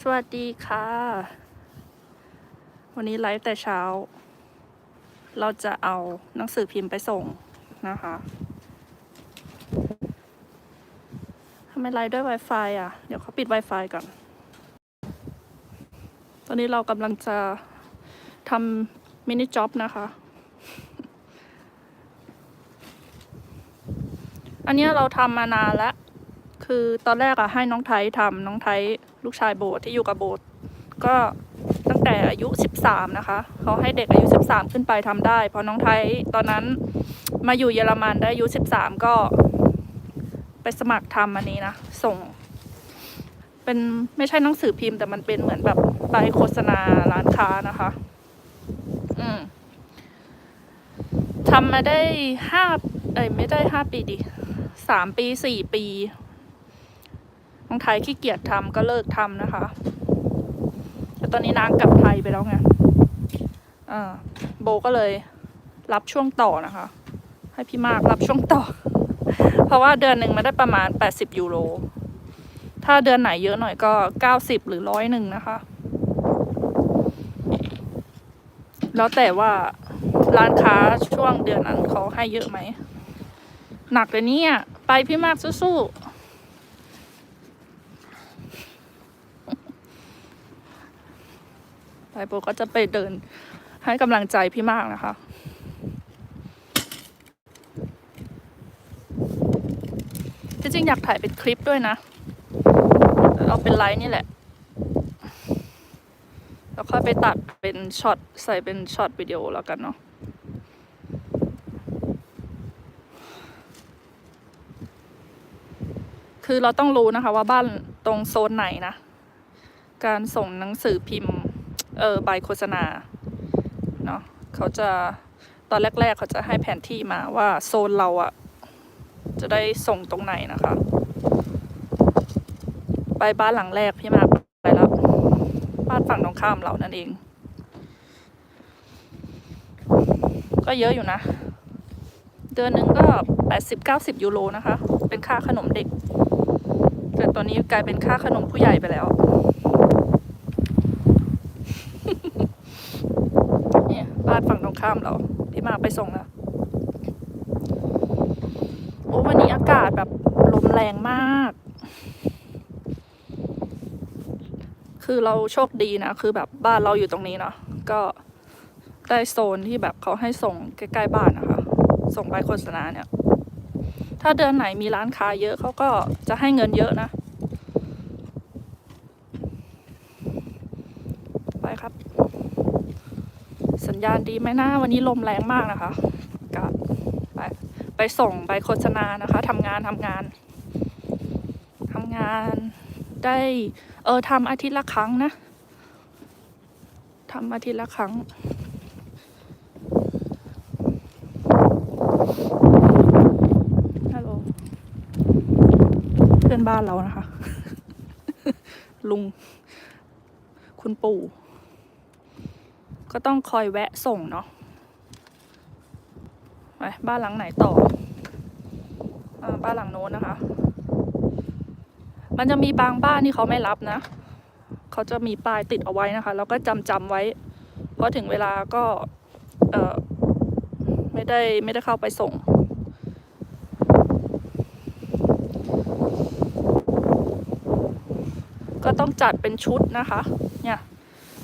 สวัสดีค่ะ วันนี้ไลฟ์แต่เช้า เราจะเอาหนังสือพิมพ์ไปส่งนะคะทำไมไลฟ์ด้วย Wi-Fi อะ เดี๋ยวเขาปิด Wi-Fi ก่อน ตอนนี้เรากำลังจะทำมินิจ็อบนะคะ อันนี้เราทำมานานแล้ว คือตอนแรกอะให้น้องไทยทำน้องไทย ลูกชายโบสถ์ที่อยู่กับโบสถ์ก็ตั้งแต่อายุ 13 นะคะ เขาให้เด็กอายุ 13 ขึ้นไปทำได้ เพอน้องไทยตอนนั้นมาอยู่เยอรมันได้อายุ 13 ก็ ไปสมัครทำอันนี้นะ ส่ง เป็นไม่ใช่หนังสือพิมพ์แต่มันเป็นเหมือนแบบใบโฆษณาร้านค้านะคะ อืมทำมาได้ห้าเอ้ยไม่ได้ห้าปีดิสามปีสี่ปี น้องไทยขี้เกียจทำก็เลิกทำนะคะ แต่ตอนนี้นางกลับไทยไปแล้วไงอ่าโบก็เลยรับช่วงต่อนะคะ ให้พี่มากรับช่วงต่อ เพราะว่าเดือนหนึ่งมันได้ประมาณ 80 ยูโร ถ้าเดือนไหนเยอะหน่อยก็ 90 หรือร้อยหนึ่งนะคะ แล้วแต่ว่าร้านค้าช่วงเดือนนั้นเขาให้เยอะไหม หนักเลยเนี่ย ไปพี่มากสู้ๆ ไปโบก็จะไปเดินให้กำลังใจพี่มากนะคะที่จริงอยากถ่ายเป็นคลิปด้วยนะเอาเป็นไลน์นี่แหละ แล้วค่อยไปตัดเป็นช็อตใส่เป็นช็อตวิดีโอแล้วกันเนาะคือเราต้องรู้นะคะว่าบ้านตรงโซนไหนนะ การส่งหนังสือพิมพ์ เออใบโฆษณาเนาะเขาจะตอนแรก ๆ เขาจะให้แผนที่มาว่าโซนเราอะจะได้ส่งตรงไหนนะคะ ไปบ้านหลังแรกพี่มากไปแล้วบ้านฝั่งตรงข้ามเรานั่นเอง ก็เยอะอยู่นะ เดือนหนึ่งก็แปดสิบเก้าสิบยูโรนะคะ เป็นค่าขนมเด็ก แต่ตอนนี้กลายเป็นค่าขนมผู้ใหญ่ไปแล้ว เนี่ย บ้านฝั่งตรงข้ามเรา ที่มาไปส่งแล้วโอ้วันนี้อากาศแบบลมแรงมาก คือเราโชคดีนะ คือแบบบ้านเราอยู่ตรงนี้เนาะก็ได้โซนที่แบบเขาให้ส่งใกล้ๆบ้านนะคะ ส่งใบโฆษณาเนี่ย ถ้าเดือนไหนมีร้านค้าเยอะเขาก็จะให้เงินเยอะนะ ไปครับ สั ญาณดีไหมนะวันนี้ลมแรงมากนะคะกาศไปไปส่งใบโฆษณานะคะทำงานทำงานทำงานได้เออทำอาทิตย์ละครั้งนะทำอาทิตย์ละครั้งฮัลโหลเพื่อนบ้านเรานะคะ ลุง คุณปู่ ก็ต้องคอยแวะส่งเนาะไปบ้านหลังไหนต่ออบ้านหลังโน้นนะคะ มันจะมีบางบ้านที่เขาไม่รับนะ เขาจะมีป้ายติดเอาไว้นะคะ แล้วก็จำจำไว้ เพราะถึงเวลาก็เออไม่ได้ไม่ได้เข้าไปส่งก็ต้องจัดเป็นชุดนะคะ เนี่ย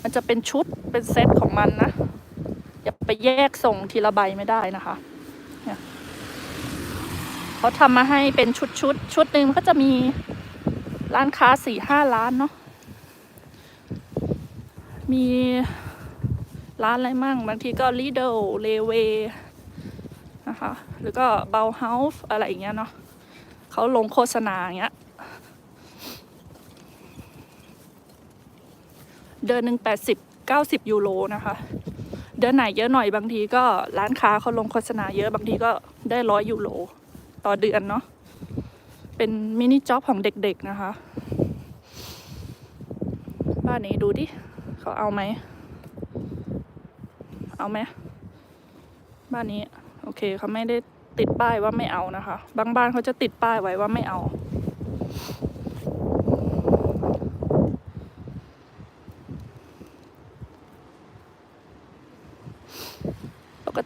มันจะเป็นชุดเป็นเซตของมันนะ อย่าไปแยกส่งทีละใบไม่ได้นะคะเนี่ยเขาทำมาให้เป็นชุดชุดชุดหนึ่งมันก็จะมีร้านค้าสี่ห้าร้านเนาะ มีร้านอะไรมั่งบางทีก็ Lidl l e w นะคะ หรือก็ Bauhaus อะไรอย่างเงี้ยเนาะเขาลงโฆษณาอย่างเงี้ย เดือนหนึ่งแปดสิบเก้าสิบยูโรนะคะ เดือนไหนเยอะหน่อยบางทีก็ร้านค้าเขาลงโฆษณาเยอะบางทีก็ได้ร้อยยูโรต่อเดือนเนาะเป็นมินิจ็อบของเด็กๆนะคะ บ้านนี้ดูดิเขาเอาไหม เอาไหมบ้านนี้ โอเคเขาไม่ได้ติดป้ายว่าไม่เอานะคะ บางบ้านเขาจะติดป้ายไว้ว่าไม่เอา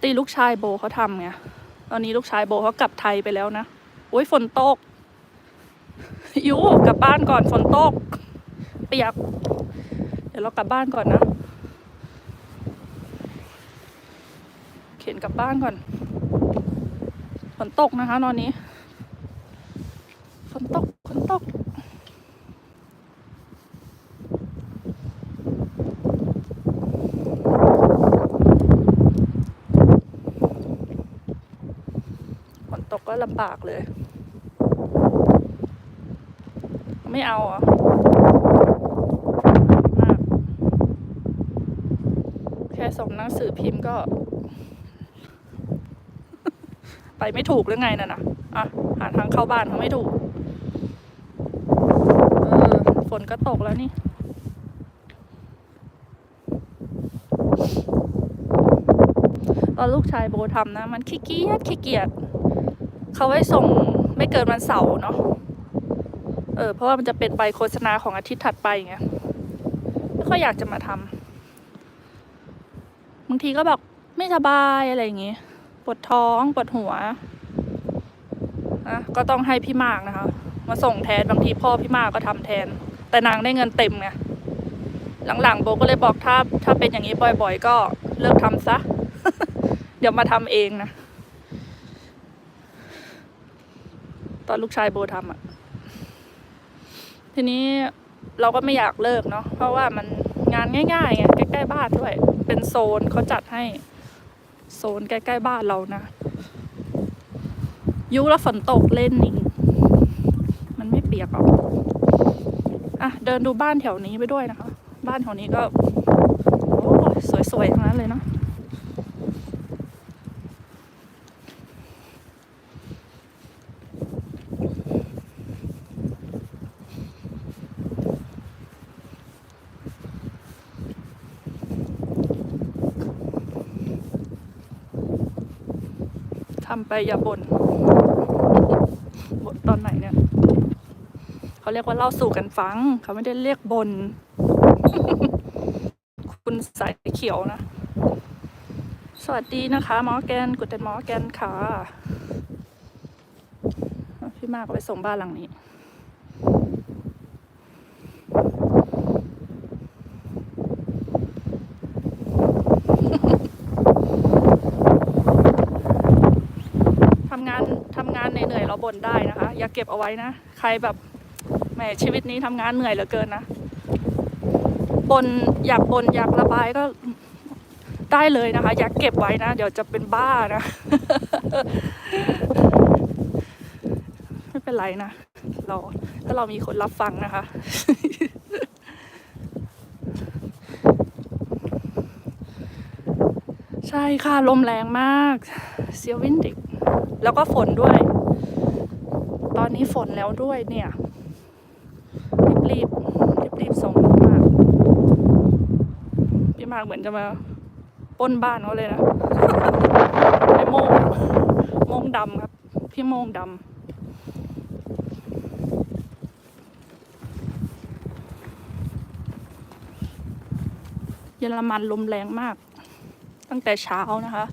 ติลูกชายโบเขาทำไง ตอนนี้ลูกชายโบเขากลับไทยไปแล้วนะ โอ้ยฝนตก ยูกลับบ้านก่อนฝนตก เปียก เดี๋ยวเรากลับบ้านก่อนนะ เข็นกลับบ้านก่อน ฝนตกนะคะตอนนี้ ฝนตก ฝนตก ฝ นตกก็ลำบากเลย ไม่เอาอะมากแค่ส่งหนังสือพิมพ์ก็ ไปไม่ถูกหรือไงน่ะนะอะ หาทางเข้าบ้านเขาไม่ถูก เออ ฝนก็ตกแล้วนี่ตอนลูกชายโบทำนะ มันขี้เกียจขี้เกียจ เขาไว้ส่งไม่เกินวันเสาร์เนาะเออเพราะว่ามันจะเป็นใบโฆษณาของอาทิตย์ถัดไปไงไม่ค่อยอยากจะมาทำบางทีก็บอกไม่สบายอะไรอย่างงี้ปวดท้องปวดหัวนะก็ต้องให้พี่มากนะคะ มาส่งแทนบางทีพ่อพี่มากก็ทำแทน แต่นางได้เงินเต็มไงหลังๆโบก็เลยบอกถ้าถ้าเป็นอย่างนี้บ่อย ๆ ก็เลิกทำซะ เดี๋ยวมาทำเองนะ ตอนลูกชายโบทำอะ่ะ ทีนี้เราก็ไม่อยากเลิกเนาะเพราะว่ามันงานง่ายๆไงใกล้ๆบ้านด้วย เป็นโซนเขาจัดให้ โซนใกล้ๆบ้านเรานะ ยุแล้วฝนตกเล่นนิงมันไม่เปียกหรอกอะเดินดูบ้านแถวนี้ไปด้วยนะคะ บ้านแถวนี้ก็โอ้สวยๆทั้งนั้นเลยเนาะ ทำไปอย่าบน่นบ่นตอนไหนเนี่ยเขาเรียกว่าเล่าสู่กันฟัง เขาไม่ได้เรียกบนคุณสายเขียวนะ สวัสดีนะคะหมอแกนกุดเดนหมอแกนค่ะ พี่มากไปส่งบ้านหลังนี้ ทำงานทำงานเหนื่อยๆเราบ่นได้นะคะ อย่าเก็บเอาไว้นะ ใครแบบแหมชีวิตนี้ทำงานเหนื่อยเหลือเกินนะบนอยากบนอยากระบายก็ได้เลยนะคะ อย่าเก็บไว้นะ เดี๋ยวจะเป็นบ้านะ ไม่เป็นไรนะเราถ้าเรามีคนรับฟังนะคะใช่ค่ะ ลมแรงมากเซียววินดิก แล้วก็ฝนด้วย ตอนนี้ฝนแล้วด้วยเนี่ย รีบรีบรีบรีบๆส่งพี่มากพี่มากเหมือนจะมาป้นบ้านเขาเลยนะไอ้โมงโมงดำครับ พี่โมงดำเยอรมันลมแรงมาก ตั้งแต่เช้านะคะ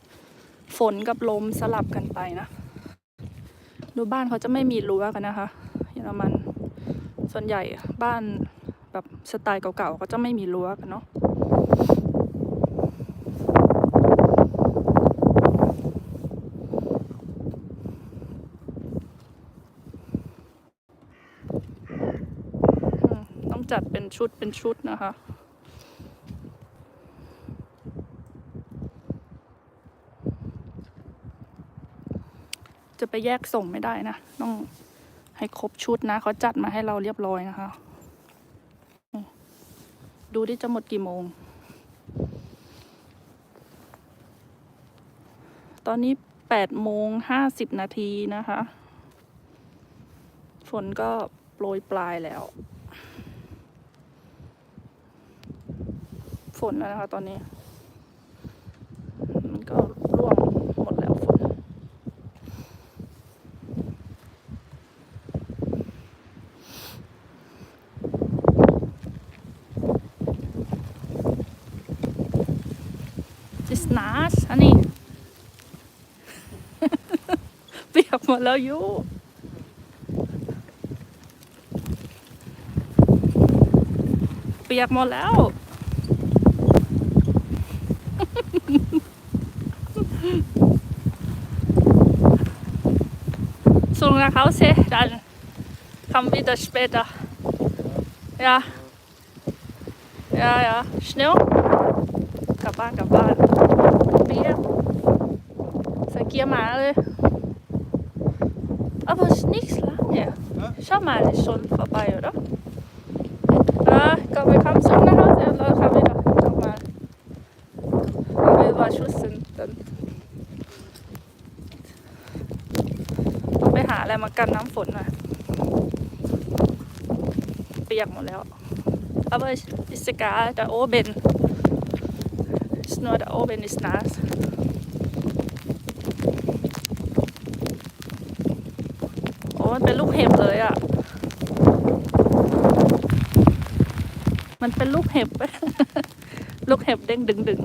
ฝนกับลมสลับกันไปนะ ดูบ้านเขาจะไม่มีรั้วกันนะคะเยอรมัน ส่วนใหญ่บ้านแบบสไตล์เก่าๆก็จะไม่มีรั้วกันเนาะต้องจัดเป็นชุดเป็นชุดนะคะ จะไปแยกส่งไม่ได้นะ ต้องให้ครบชุดนะเขาจัดมาให้เราเรียบร้อยนะคะ ดูที่จะหมดกี่โมง ตอนนี้แปดโมงห้าสิบนาทีนะคะ ฝนก็โปรยปลายแล้ว ฝนแล้วนะคะตอนนี้ มดแล้วยูเปียกหมดแล้ว So nach Hause, dann kommen wieder später. Ja. Ja, ja. Schnell. กลับบ้านก ลับบ้านเปียกใส่เกียร์หมาเลย Aber es ist nicht lange. Schau mal, ist schon vorbei, oder? Ja, ich glaube, wir kommen zurück nach Hause und dann kommen wir wieder nochmal. Wenn wir über Schuss sind, dann ไปหาอะไรมากันน้ำฝนหน่อยเปียกหมดแล้ว Aber ist, ist egal, da oben. Ist nur da oben ist nass. โอ้มันเป็นลูกเห็บเลยอะ มันเป็นลูกเห็บ ลูกเห็บเด้งดึงดึง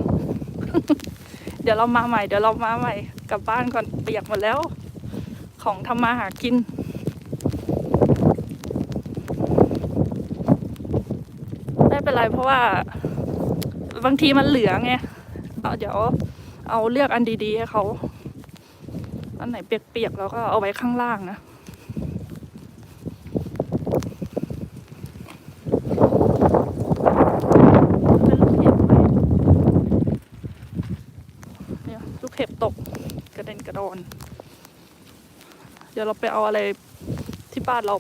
เดี๋ยวเรามาใหม่ เดี๋ยวเรามาใหม่ กลับบ้านก่อนเปียกหมดแล้ว ของทำมาหากินไม่เป็นไรเพราะว่า บางทีมันเหลือไงเอาเดี๋ยวเอาเลือกอันดีๆให้เขา อันไหนเปียกๆแล้วก็เอาไว้ข้างล่างนะ เป็นลูกเห็บไหมเนี่ยลูกเห็บตกกระเด็ นกระดอนเดี๋ยวเราไปเอาอะไรที่บ้านเรา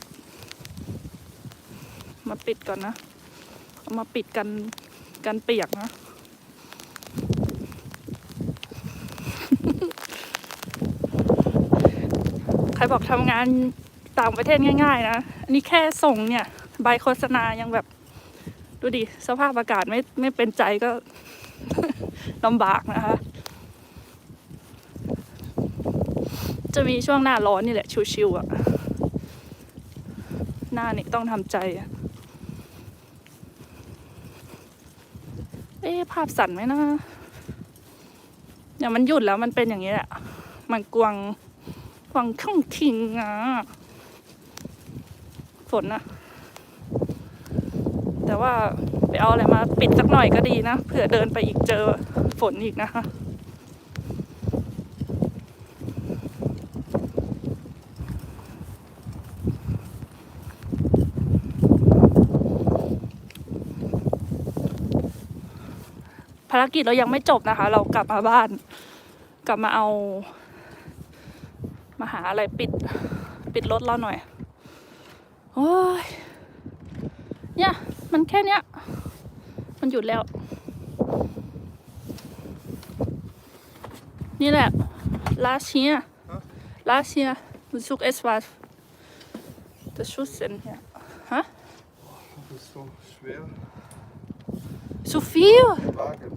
มาปิดก่อนนะ เอามาปิดกันกันเปียกนะใครบอกทำงานต่างประเทศง่าย ๆ นะ อันนี้แค่ส่งเนี่ย ใบโฆษณายังแบบ ดูดิ สภาพอากาศไม่ไม่เป็นใจก็ลำบากนะคะ จะมีช่วงหน้าร้อนนี่แหละชิวๆอะ่ะ หน้านี่ต้องทำใจอะเอ๊ภาพสั่นไหมนะเนี่ยมันหยุดแล้วมันเป็นอย่างนี้แหละ มันกวงกวงข้องคิงอะ ฝนนะแต่ว่าไปเอาอะไรมาปิดสักหน่อยก็ดีนะ เผื่อเดินไปอีกเจอฝนอีกนะคะารกิจเรายังไม่จบนะคะ เรากลับมาบ้าน กลับมาเอา มาหาอะไรปิด ปิดรถเราหน่อย โอ้ย เนี่ย มันแค่เนี้ย มันหยุดแล้ว นี่แหละ last year last year we took es was the shoes in here Das ist so schwer. so viel Wagen. Andere Wagen. โอเค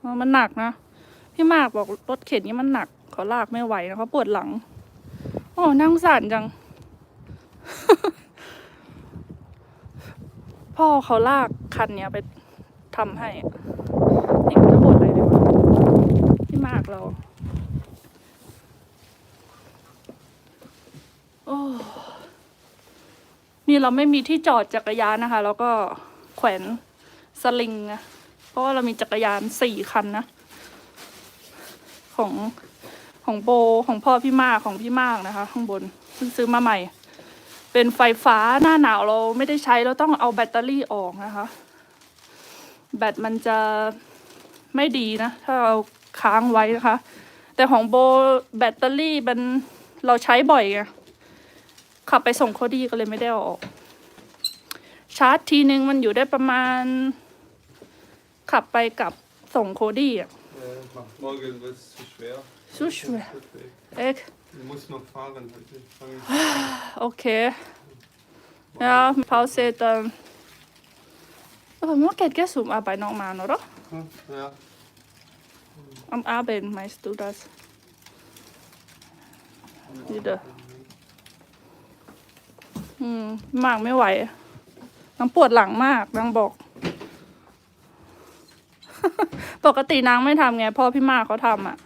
เออมันหนักนะ พี่มากบอกรถเข็นนี้มันหนักเขาลากไม่ไหวนะเขาปวดหลัง โอ้นั่าสงสารจัง พ่อเขาลากคันเนี้ยไปทำให้นี่มันจะบ่นอะไรดีวะพี่มากเราโอ้นี่เราไม่มีที่จอดจักรยานนะคะ แล้วก็แขวน สลิงนะเพราะว่าเรามีจักรยานสี่คันนะ ของของโบของพ่อพี่มากของพี่มากนะคะ ข้างบนเพิ่งซื้อมาใหม่ เป็นไฟฟ้าหน้าหนาวเราไม่ได้ใช้เราต้องเอาแบตเตอรี่ออกนะคะ แบตมันจะไม่ดีนะ ถ้าเราค้างไว้นะคะ แต่ของโบแบตเตอรี่มันเราใช้บ่อยไงขับไปส่งโคดีก็เลยไม่ได้เอาออก ชาร์จทีนึงมันอยู่ได้ประมาณ ขับไปกับส่งโคดี้อะ Äh, morgen wird es zu schwer. ซูชเว Deswegen. เอ็ก Du musst noch fahren heute. Fang โอเค Ja, Pause dann. Aber morgen gehst du um Arbeit nochmal, oder? Hm, Ja. Am Abend meinst du das? Wieder. อืมมากไม่ไหว นางปวดหลังมากนางบอก ปกตินางไม่ทำไงพ่อพี่มากเขาทำอะ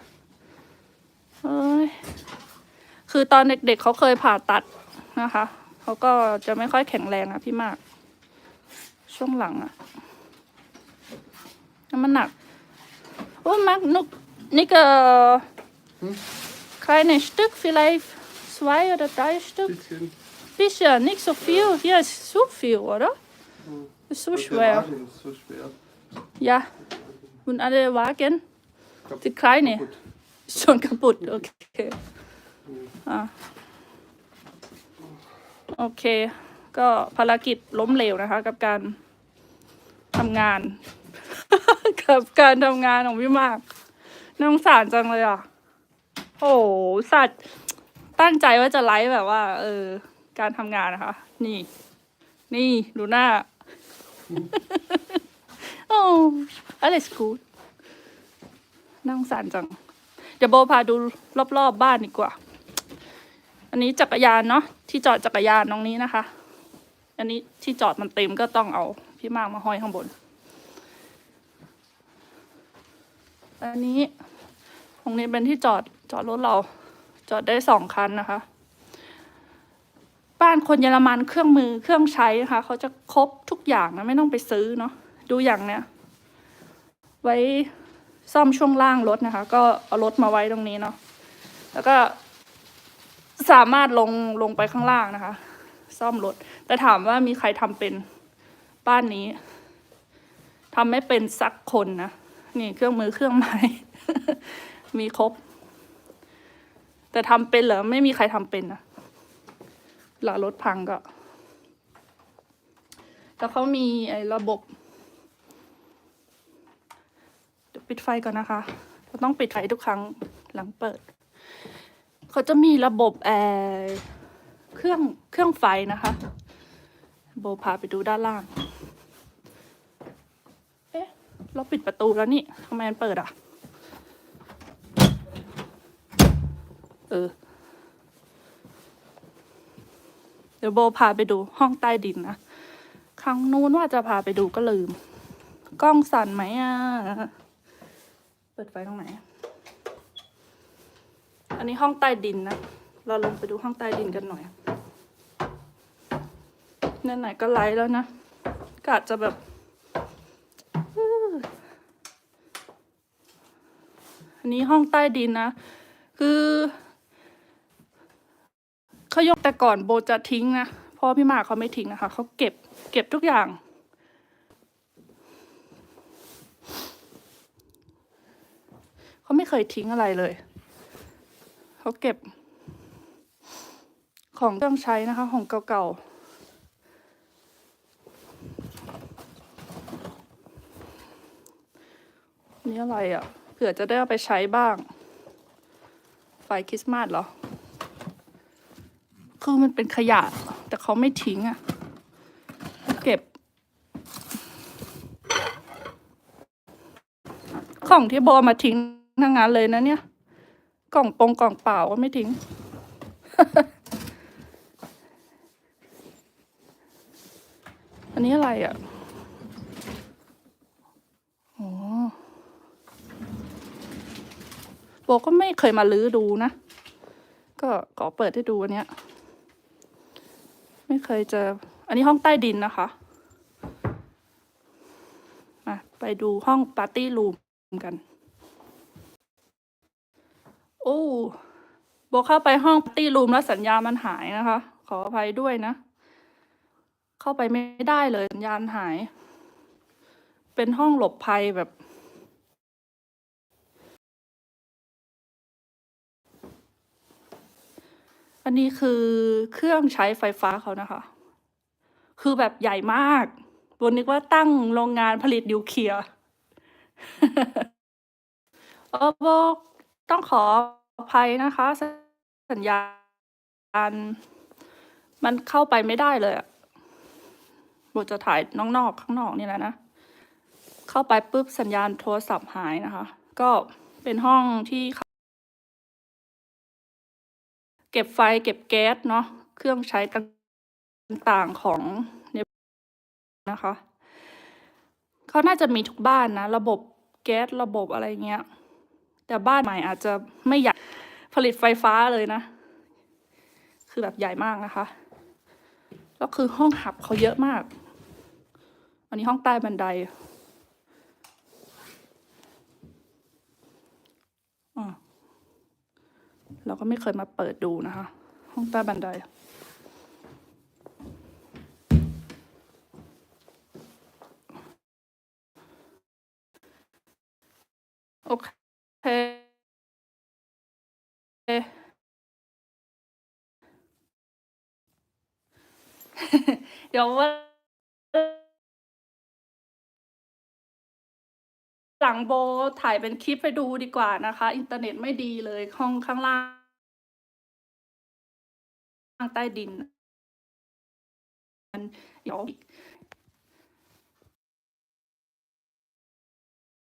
คือตอนเด็กๆเขาเคยผ่าตัดนะคะเขาก็จะไม่ค่อยแข็งแรงอะพี่มาก ช่วงหลังอะแล้วมันหนักโอ้มักนุกนี่ก็ kleine Stück vielleicht zwei oder drei Stück Bisschen. bisschen nicht so viel hier ist so viel oder ist so Und der schwer Wagen ist so schwer. ja und alle Wagen Kaputt. die kleine Kaputt. ist schon kaputt okay อะโอเค ก็ภารกิจล้มเหลวนะคะ กับการทำงาน กับการทำงานของพี่มากน่าสงสารจังเลยอะโอ้โหสัตว์ตั้งใจว่าจะไลฟ์แบบว่า เออ การทำงานนะคะ นี่ นี่ดูหน้า โอ้อะไรสกูดนั่งสารจัง เดี๋ยวโบพาดูรอบๆบบ้านดีกว่า อันนี้จักรยานเนาะที่จอดจักรยานตรงนี้นะคะ อันนี้ที่จอดมันเต็มก็ต้องเอา พี่มากมาห้อยข้างบน อันนี้ตรงนี้เป็นที่จอดจอดรถเรา จอดได้สองคันนะคะ บ้านคนเยอรมันเครื่องมือเครื่องใช้นะคะเขาจะครบทุกอย่างนะไม่ต้องไปซื้อเนาะดูอย่างเนี้ยไว้ซ่อมช่วงล่างรถนะคะ ก็เอารถมาไว้ตรงนี้เนาะแล้วก็สามารถลงลงไปข้างล่างนะคะ ซ่อมรถ แต่ถามว่ามีใครทำเป็นบ้านนี้ทำไม่เป็นสักคนนะนี่เครื่องมือเครื่องไม้มีครบ แต่ทำเป็นเหรอไม่มีใครทำเป็นนะ ลารถพังก็แล้วเขามีไอ้ระบบปิดไฟก่อนนะคะเราต้องปิดไฟทุกครั้งหลังเปิด เขาจะมีระบบแอร์เครื่องเครื่องไฟนะคะ โบพาไปดูด้านล่าง เอ๊ะ เราปิดประตูแล้วนี่ทำไมมันเปิดอะ เออ เดี๋ยวโบพาไปดูห้องใต้ดินนะครั้งนู้นว่าจะพาไปดูก็ลืม กล้องสั่นไหมอะ เปิดไฟตรงไหน อันนี้ห้องใต้ดินนะ เราลงไปดูห้องใต้ดินกันหน่อยนั่นไหนก็ไลฟ์แล้วนะกาจจะแบบอันนี้ห้องใต้ดินนะ คือ เขายกแต่ก่อนโบจะทิ้งนะเพราะพี่หมากเขาไม่ทิ้งนะคะเขาเก็บเก็บทุกอย่าง เขาไม่เคยทิ้งอะไรเลย เขาเก็บ ของเครื่องใช้นะคะ ของเก่าๆนี่อะไรอะ่ะ เผื่อจะได้เอาไปใช้บ้าง ไฟคริสต์มาสเหรอ คือมันเป็นขยะ แต่เขาไม่ทิ้งอะ่ะเก็บ ของที่โบมาทิ้งทั้งนั้นเลยนะเนี่ย กล่องปงกล่องเปล่าก็ไม่ทิ้ง อันนี้อะไรอะโอ๋อโบก็ไม่เคยมาลื้อดูนะ ก็ขอเปิดให้ดูอันเนี้ย ไม่เคยเจอ อันนี้ห้องใต้ดินนะคะมาไปดูห้องปาร์ตี้รูมกัน โอ้โบเข้าไปห้องปาร์ตี้รูมแล้วสัญญาณมันหายนะคะ ขออภัยด้วยนะ เข้าไปไม่ได้เลยสัญญาณหาย เป็นห้องหลบภัยแบบ อันนี้คือเครื่องใช้ไฟฟ้าเขานะคะ คือแบบใหญ่มากบนนึกว่าตั้งโรงงานผลิตนิวเคลียร์เออโบต้องขออภัยนะคะ สัญญาณมันเข้าไปไม่ได้เลยอะโบจะถ่ายน้องนอกข้างนอกนี่แหละนะ เข้าไปปุ๊บสัญญาณโทรศัพท์หายนะคะ ก็เป็นห้องที่ เก็บไฟเก็บแก๊สเนาะเครื่องใช้ต่างๆของเนี่ยนะคะเขาน่าจะมีทุกบ้านนะ ระบบแก๊สระบบอะไรเงี้ย แต่บ้านใหม่อาจจะไม่อยากผลิตไฟฟ้าเลยนะ คือแบบใหญ่มากนะคะแล้วคือห้องหับเขาเยอะมาก อันนี้ห้องใต้บันไดอะ เราก็ไม่เคยมาเปิดดูนะคะ ห้องใต้บันได โอเคเดี๋ยวว่า หลังโบถ่ายเป็นคลิปไปดูดีกว่านะคะ อินเทอร์เน็ตไม่ดีเลยห้องข้างล่างใต้ดินมันเดี๋ยว